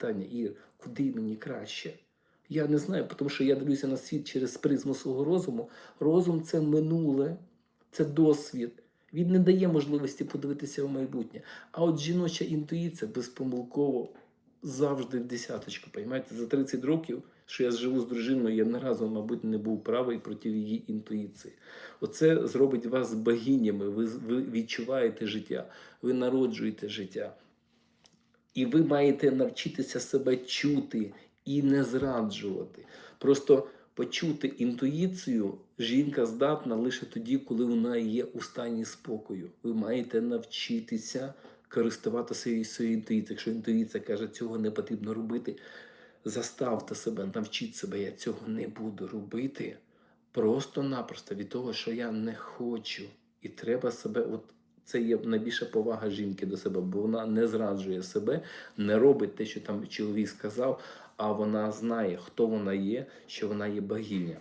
Таня, Ір, куди мені краще? Я не знаю, тому що я дивлюся на світ через призму свого розуму. Розум це минуле, це досвід. Він не дає можливості подивитися в майбутнє. А от жіноча інтуїція безпомилково завжди в десяточку. Поймаєте, за 30 років, що я живу з дружиною, я ні разу, мабуть, не був правий проти її інтуїції. Оце зробить вас богинями. Ви, ви відчуваєте життя, ви народжуєте життя. І ви маєте навчитися себе чути і не зраджувати. Просто почути інтуїцію жінка здатна лише тоді, коли вона є у стані спокою. Ви маєте навчитися користуватися своєю інтуїцією. Якщо інтуїція каже, цього не потрібно робити, заставте себе, навчіть себе, я цього не буду робити. Просто-напросто від того, що я не хочу. І треба себе, от це є найбільша повага жінки до себе, бо вона не зраджує себе, не робить те, що там чоловік сказав, а вона знає, хто вона є, що вона є богиня.